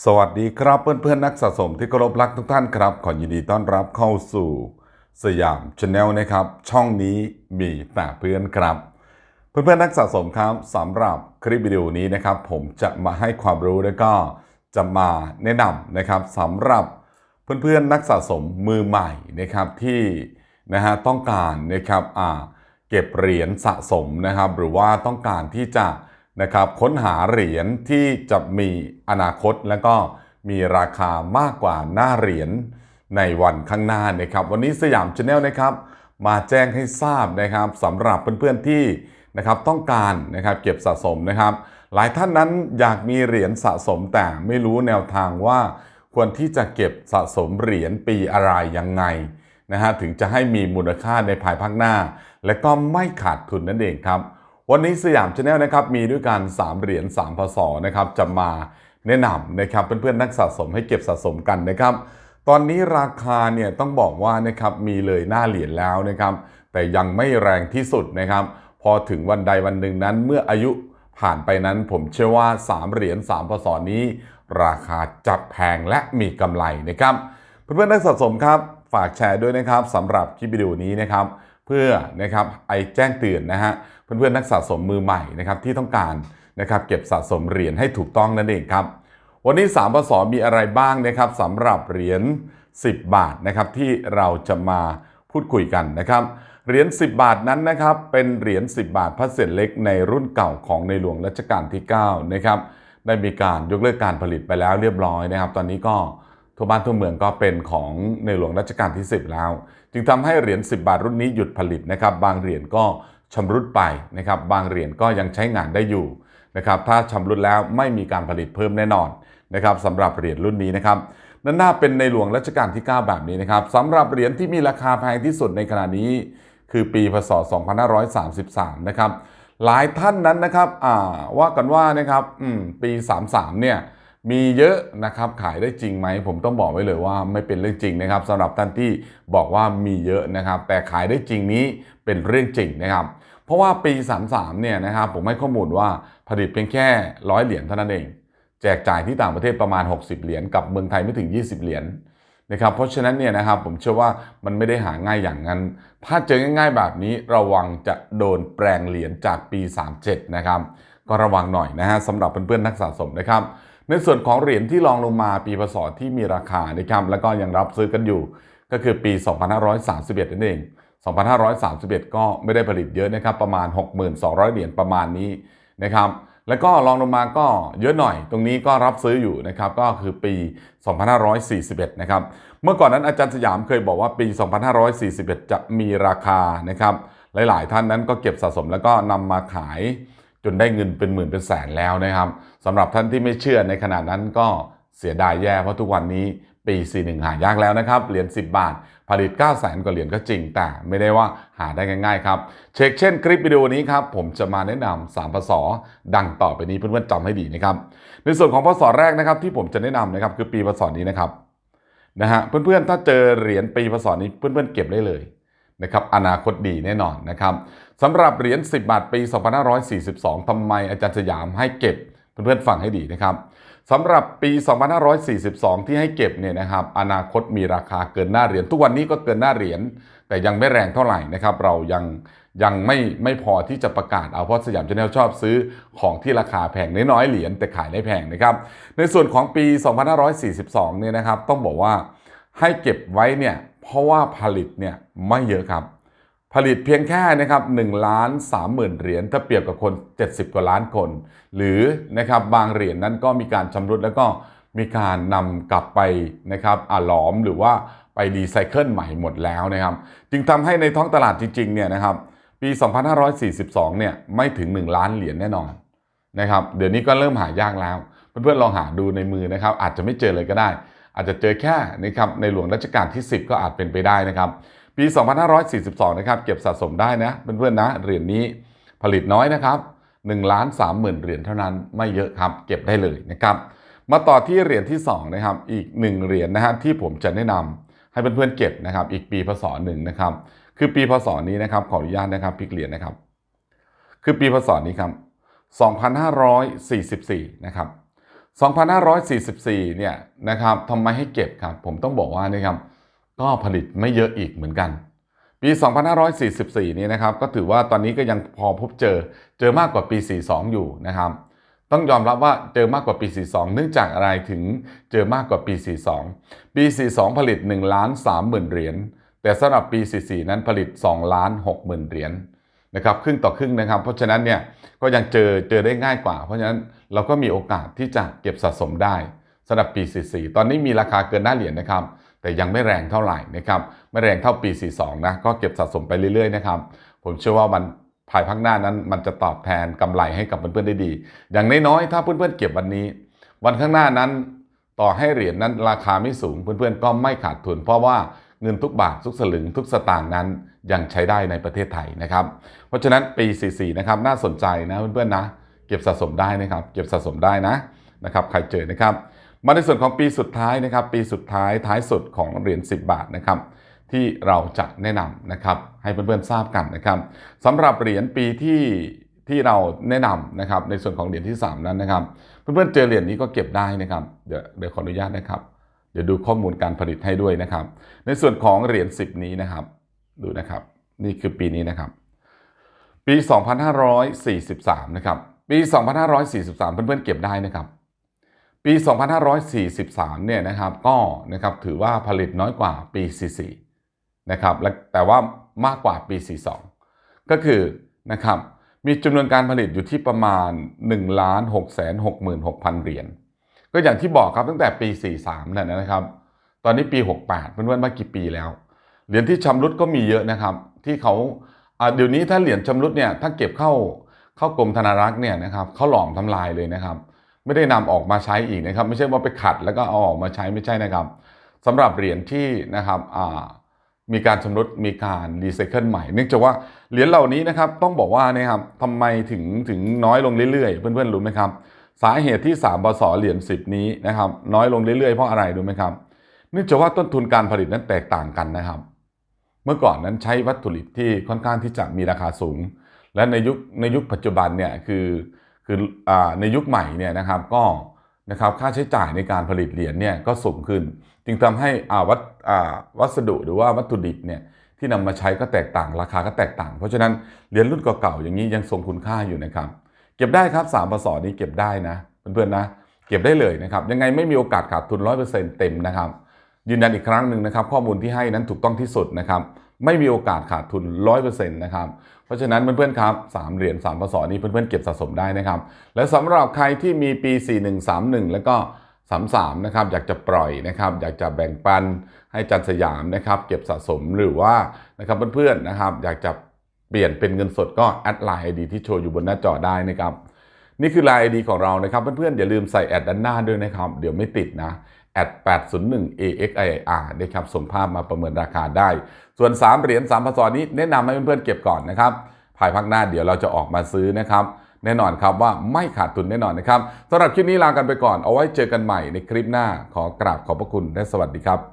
สวัสดีครับเพื่อนๆนักสะสมที่เคารพรักทุกท่านครับ ขอยินดีต้อนรับเข้าสู่สยามชาแนลนะครับ ช่องนี้มีแต่เพื่อนครับ เพื่อนๆนักสะสมครับสำหรับคลิปวิดีโอนี้นะครับ ผมจะมาให้ความรู้แล้วก็จะมาแนะนำนะครับสำหรับเพื่อนๆนักสะสมมือใหม่นะครับที่นะฮะต้องการนะครับอ่าเก็บเหรียญสะสมนะครับ หรือว่าต้องการที่จะ นะครับค้นหาเหรียญที่จะมีอนาคตแล้วก็มีราคามากกว่าหน้าเหรียญในวันข้างหน้านะครับวันนี้สยามชาแนลนะครับมาแจ้งให้ทราบนะครับสำหรับเพื่อนๆที่นะครับต้องการนะครับเก็บสะสมนะครับ หลายท่านนั้นอยากมีเหรียญสะสมแต่ไม่รู้แนวทางว่า ควรที่จะเก็บสะสมเหรียญปีอะไรยังไงนะฮะถึงจะให้มีมูลค่าในภายภาคหน้า และก็ไม่ขาดทุนนั่นเองครับ วันนี้สยามชาแนลนะครับมีด้วยกัน3เหรียญ3พศนะครับจะมาแนะนำนะครับเพื่อนๆนักสะสมให้เก็บสะสมกันนะครับ ตอนนี้ราคาเนี่ยต้องบอกว่านะครับมีเลยหน้าเหรียญแล้วนะครับแต่ยังไม่แรงที่สุดนะครับพอถึงวันใดวันหนึ่งนั้นเมื่ออายุผ่านไปนั้นผมเชื่อว่า 3 เหรียญ3พศนี้ ราคาจะแพงและมีกำไรนะครับ เพื่อนๆนักสะสมครับ ฝากแชร์ด้วยนะครับสำหรับคลิปวิดีโอนี้นะครับ เพื่อนะครับไอแจ้งเตือนนะฮะเพื่อนๆนักสะสมมือใหม่นะครับที่ต้องการนะครับเก็บสะสมเหรียญให้ถูกต้องนั่นเองครับ วันนี้3พศมีอะไรบ้างนะครับสำหรับเหรียญ10 บาทนะครับที่เราจะมาพูดคุยกันนะครับเหรียญ10 บาทนั้นนะครับเป็นเหรียญ10 บาทพระเศษเล็กในรุ่นเก่าของในหลวงรัชกาลที่9นะครับได้มีการยกเลิกการผลิตไปแล้วเรียบร้อยนะครับ ตอนนี้ก็ทั่วบ้านทั่วเมืองก็เป็นของในหลวงรัชกาลที่ 10 แล้ว จึงทำให้เหรียญ10 บาทรุ่นนี้หยุดผลิตนะครับบางเหรียญก็ชำรุดไปนะครับบางเหรียญก็ยังใช้งานได้อยู่นะครับถ้าชำรุดแล้วไม่มีการผลิตเพิ่มแน่นอนนะครับสำหรับเหรียญรุ่นนี้นะครับด้านน้าเป็นในหลวงรัชกาลที่ 9 แบบนี้นะครับสำหรับเหรียญที่มีราคาแพงที่สุดในขณะนี้ คือปีพศ 2533 นะครับหลายท่านนั้นนะครับว่ากันว่านะครับอืมปี 33 เนี่ย มีเยอะนะครับขายได้จริงไหม ผมต้องบอกไว้เลยว่าไม่เป็นเรื่องจริงนะครับสำหรับท่านที่บอกว่ามีเยอะนะครับ แต่ขายได้จริงนี้เป็นเรื่องจริงนะครับ เพราะว่าปี 33 เนี่ยนะครับผมให้ข้อมูลว่าผลิตเพียงแค่ร้อยเหรียญเท่านั้นเอง แจกจ่ายที่ต่างประเทศประมาณ 60 เหรียญกับเมืองไทยไม่ถึง 20 เหรียญนะครับเพราะฉะนั้นเนี่ยนะครับผมเชื่อว่ามันไม่ได้หาง่ายอย่างนั้น ถ้าเจอง่ายๆแบบนี้ระวังจะโดนแปลงเหรียญจากปี 37 นะครับ ก็ระวังหน่อยนะฮะสำหรับเพื่อนๆนักสะสมนะครับ ในส่วนของเหรียญที่รองลงมาปีพศที่มีราคานะครับแล้วก็ยังรับซื้อกันอยู่ ก็คือปี 2531 นั่นเอง 2531 ก็ไม่ได้ผลิตเยอะนะครับประมาณ 6,200 เหรียญประมาณนี้นะครับแล้วก็รองลงมาก็เยอะหน่อย ตรงนี้ก็รับซื้ออยู่นะครับก็คือปี 2541 นะครับเมื่อก่อนนั้นอาจารย์สยามเคยบอกว่าปี 2541 จะมีราคานะครับหลายๆ ท่านนั้นก็เก็บสะสมแล้วก็นำมาขาย จนได้เงินเป็นหมื่นเป็นแสนแล้วนะครับสำหรับท่านที่ไม่เชื่อในขณะนั้นก็เสียดายแย่เพราะทุกวันนี้ปี 41 หายากแล้วนะครับ เหรียญ 10 บาท ผลิต 9 0 0แสนกว่าเหรียญก็จริง แต่ไม่ได้ว่าหาได้ง่ายๆครับ เช็คเช่นคลิปวิดีโอนี้ครับ ผมจะมาแนะนำ3พศดังต่อไปนี้เพื่อนๆจำให้ดีนะครับ ในส่วนของพศแรกนะครับ ที่ผมจะแนะนำนะครับคือปีพศนี้นะครับนะฮะเพื่อนๆถ้าเจอเหรียญปีพศนี้เพื่อนๆเก็บได้เลยนะครับอนาคตดีแน่นอนนะครับ สำหรับเหรียญ 10 บาทปี 2542 ทำไมอาจารย์สยามให้เก็บเพื่อนๆฟังให้ดีนะครับสำหรับปี 2542 ที่ให้เก็บเนี่ยนะครับ อนาคตมีราคาเกินหน้าเหรียญ ทุกวันนี้ก็เกินหน้าเหรียญ แต่ยังไม่แรงเท่าไหร่นะครับ เรายังยังไม่ไม่พอที่จะประกาศเอาเพราะสยามชาแนลชอบซื้อของที่ราคาแพงน้อยๆเหรียญแต่ขายได้แพงนะครับ ในส่วนของปี 2542 เนี่ยนะครับ ต้องบอกว่าให้เก็บไว้เนี่ยเพราะว่าผลิตเนี่ยไม่เยอะครับ ผลิตเพียงแค่นะครับ1ล้าน3หมื่นเหรียญถ้าเปรียบกับคน 70 กว่าล้านคน หรือนะครับบางเหรียญนั้นก็มีการชำรุดแล้วก็มีการนำกลับไปนะครับอ่าหลอมหรือว่าไปรีไซเคิลใหม่หมดแล้วนะครับ จึงทำให้ในท้องตลาดจริงๆเนี่ยนะครับปี 2542 เนี่ยไม่ถึง 1 ล้านเหรียญแน่นอนนะครับเดี๋ยวนี้ก็เริ่มหายากแล้ว เพื่อนๆลองหาดูในมือนะครับ อาจจะไม่เจอเลยก็ได้ อาจจะเจอแค่นะครับในหลวงรัชกาลที่ 10 ก็อาจเป็นไปได้นะครับ ปี 2542 นะครับ เก็บสะสมได้นะเพื่อนๆนะ เหรียญนี้ผลิตน้อยนะครับ1ล้าน3หมื่นเหรียญเท่านั้นไม่เยอะครับ เก็บได้เลยนะครับ มาต่อที่เหรียญที่ 2 นะครับ อีก 1 เหรียญนะฮะที่ผมจะแนะนำให้เพื่อนๆเก็บนะครับ อีกปีพศหนึ่งนะครับ คือปีพศนี้นะครับขออนุญาตนะครับพิกเหรียญนะครับ คือปีพศนี้ครับ 2544 นะครับ 2544 เนี่ยนะครับทำไมให้เก็บครับ ผมต้องบอกว่านะครับ ก็ผลิตไม่เยอะอีกเหมือนกัน ปี 2544 นี้นะครับก็ถือว่าตอนนี้ก็ยังพอพบเจอเจอมากกว่าปี 42 อยู่นะครับ ต้องยอมรับว่าเจอมากกว่าปี 42 เนื่องจากอะไรถึงเจอมากกว่าปี 42 ปี 42 ผลิต1ล้าน3หมื่นเหรียญแต่สำหรับปี 44 นั้นผลิต2ล้าน6หมื่นเหรียญนะครับครึ่งต่อครึ่งนะครับ เพราะฉะนั้นเนี่ยก็ยังเจอเจอได้ง่ายกว่า เพราะฉะนั้นเราก็มีโอกาสที่จะเก็บสะสมได้สำหรับปี 44 ตอนนี้มีราคาเกินหน้าเหรียญนะครับ แต่ยังไม่แรงเท่าไหร่นะครับไม่แรงเท่าปี 42 นะก็เก็บสะสมไปเรื่อยๆนะครับผมเชื่อว่ามันภายภาคหน้านั้นมันจะตอบแทนกำไรให้กับเพื่อนๆได้ดี อย่างน้อยๆถ้าเพื่อนๆเก็บวันนี้ วันข้างหน้านั้น ต่อให้เหรียญนั้นราคาไม่สูงเพื่อนๆก็ไม่ขาดทุน เพราะว่าเงินทุกบาททุกสลึงทุกสตางค์นั้นยังใช้ได้ในประเทศไทยนะครับ เพราะฉะนั้นปี 44 นะครับน่าสนใจนะเพื่อนๆนะ เก็บสะสมได้นะครับ เก็บสะสมได้นะนะครับ ใครเจอนะครับ มาในส่วนของปีสุดท้ายนะครับ ปีสุดท้ายท้ายสุดของเหรียญ10 บาทนะครับ ที่เราจะแนะนำนะครับ ให้เพื่อนๆทราบกันนะครับสำหรับเหรียญปีที่ที่เราแนะนำนะครับ ในส่วนของเหรียญที่ 3 นั้นนะครับ เพื่อนๆเจอเหรียญนี้ก็เก็บได้นะครับเดี๋ยวเดี๋ยวขออนุญาตนะครับ เดี๋ยวดูข้อมูลการผลิตให้ด้วยนะครับ ในส่วนของเหรียญ10 นี้นะครับ ดูนะครับ นี่คือปีนี้นะครับ ปี 2543 นะครับ ปี 2543 เพื่อนๆเก็บได้นะครับ ปี 2543 เนี่ยนะครับก็นะครับถือว่าผลิตน้อยกว่าปี 44 นะครับและแต่ว่ามากกว่าปี 42 ก็คือนะครับมีจำนวนการผลิตอยู่ที่ประมาณ 1 6 6 6 6 0 0 เหรียญก็อย่างที่บอกครับตั้งแต่ปี 43นั่นนะครับ ตอนนี้ปี 68เพื่อนๆว่ากี่ปีแล้ว เหรียญที่ชำรุดก็มีเยอะนะครับ ที่เขาอ่าเดี๋ยวนี้ถ้าเหรียญชำรุดเนี่ยถ้าเก็บเข้าเข้ากรมธนารักษ์เนี่ยนะครับเขาหลอมทำลายเลยนะครับ ไม่ได้นำออกมาใช้อีกนะครับ ไม่ใช่ว่าไปขัดแล้วก็เอาออกมาใช้ไม่ใช่นะครับสำหรับเหรียญที่นะครับมีการชำรุดมีการรีไซเคิลใหม่ เนื่องจากว่าเหรียญเหล่านี้นะครับต้องบอกว่านะครับทำไมถึงถึงน้อยลงเรื่อยๆ เพื่อนๆรู้ไหมครับ สาเหตุที่3บสเหรียญ10 นี้นะครับ น้อยลงเรื่อยๆเพราะอะไรรู้ไหมครับ เนื่องจากว่าต้นทุนการผลิตนั้นแตกต่างกันนะครับ เมื่อก่อนนั้นใช้วัตถุดิบที่ค่อนข้างที่จะมีราคาสูง และในยุคในยุคปัจจุบันเนี่ยคือ คืออในยุคใหม่เนี่ยนะครับก็นะครับค่าใช้จ่ายในการผลิตเหรียญเนี่ยก็สูงขึ้น จึงทำให้วัตวัสดุหรือว่าวัตถุดิบเนี่ยที่นำมาใช้ก็แตกต่างราคาก็แตกต่าง เพราะฉะนั้นเหรียญรุ่นเก่าๆอย่างนี้ยังทรงคุณค่าอยู่นะครับ เก็บได้ครับ3ปศนี้เก็บได้นะเพื่อนๆนะเก็บได้เลยนะครับยังไงไม่มีโอกาสขาดทุน 100%เต็มนะครับยืนยันอีกครั้งหนึ่งนะครับ ข้อมูลที่ให้นั้นถูกต้องที่สุดนะครับ ไม่มีโอกาสขาดทุน 100%นะครับ เพราะฉะนั้นเพื่อนๆครับ3เหรียญ3ปศนี้เพื่อนๆเก็บสะสมได้นะครับ และสำหรับใครที่มีปี 4131 แล้วก็ 33 นะครับ อยากจะปล่อยนะครับ อยากจะแบ่งปันให้จันสยามนะครับ เก็บสะสมหรือว่านะครับเพื่อนๆนะครับ อยากจะเปลี่ยนเป็นเงินสดก็แอดไลน์ไอดีที่โชว์อยู่บนหน้าจอได้นะครับนี่คือไลน์ไอดีของเรานะครับ เพื่อนๆอย่าลืมใส่แอดด้านหน้าด้วยนะครับ เดี๋ยวไม่ติดนะ at 801 AXIR นะครับส่งภาพมาประเมินราคาได้ ส่วน 3 เหรียญ3พศนี้แนะนำให้เพื่อนๆเก็บก่อนนะครับภายภาคหน้าเดี๋ยวเราจะออกมาซื้อนะครับแน่นอนครับว่าไม่ขาดทุนแน่นอนนะครับสำหรับคลิปนี้ลากันไปก่อนเอาไว้เจอกันใหม่ในคลิปหน้าขอกราบขอบพระคุณและสวัสดีครับ